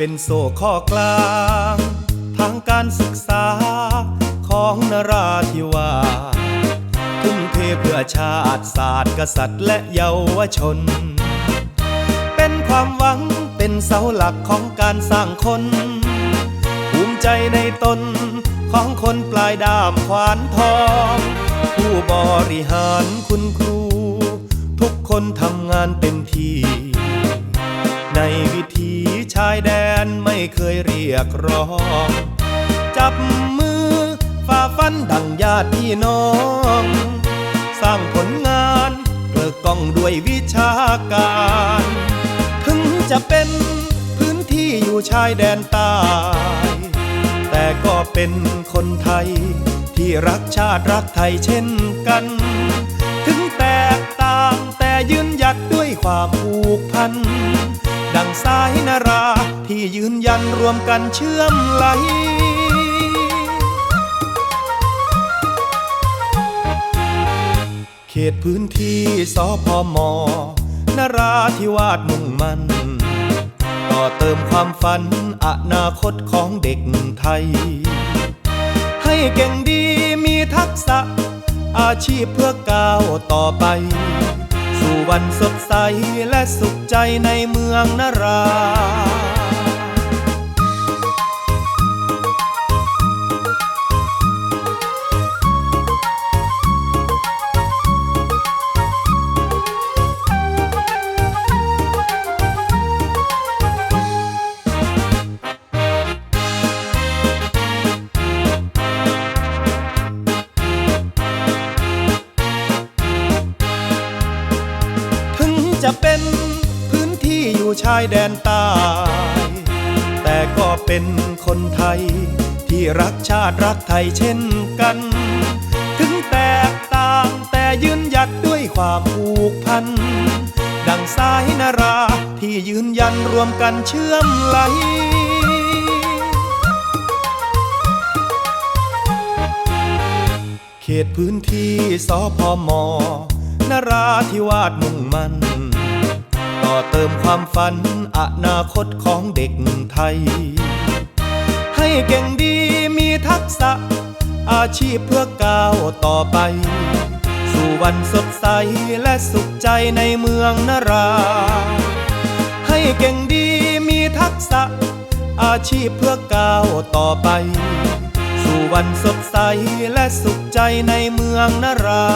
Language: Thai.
เป็นโซ่ข้อกลาง ทางการศึกษาของนราธิวาสทุ่มเทเพื่อชาติศาสตร์กษัตริย์และเยาวชน เป็นความหวังเป็นเสาหลักของการสร้างคน ภูมิใจในตนของคนปลายด้ามขวานทอง ผู้บริหารคุณครู ทุกคนทำงานเต็มที่ เรียกร้อง จับมือฝ่าฟันดังญาติพี่น้อง สร้างผลงานเกลือกล้องด้วยวิชาการ ถึงจะเป็นพื้นที่อยู่ชายแดนใต้แต่ก็เป็นคนไทย ที่รักชาติรักไทยเช่นกัน ถึงแตกต่างแต่ยืนหยัดด้วยความผูกพัน ดังสายนารา ที่ยืนยันรวมกันเชื่อมไหล เขตพื้นที่สพมนราธิวาสมุ่งมันต่อเติมความฝันอนาคตของเด็กไทย ให้เก่งดีมีทักษะ อาชีพเพื่อก้าวต่อไป สู่วันสดใสและสุขใจในเมืองนรา จะเป็นพื้นที่อยู่ชายแดนใต้แต่ก็เป็นคนไทย ที่รักชาติรักไทยเช่นกัน ถึงแตกต่างแต่ยืนหยัดด้วยความผูกพัน ดังสายนาราที่ยืนยันรวมกันเชื่อมไหลเขตพื้นที่สพม นราธิวาสมุ่งมันต่อเติมความฝันอนาคตของเด็กไทย ให้เก่งดีมีทักษะ อาชีพเพื่อก้าวต่อไป สู่วันสดใสและสุขใจในเมืองนรา ให้เก่งดีมีทักษะ อาชีพเพื่อก้าวต่อไป สู่วันสดใสและสุขใจในเมืองนรา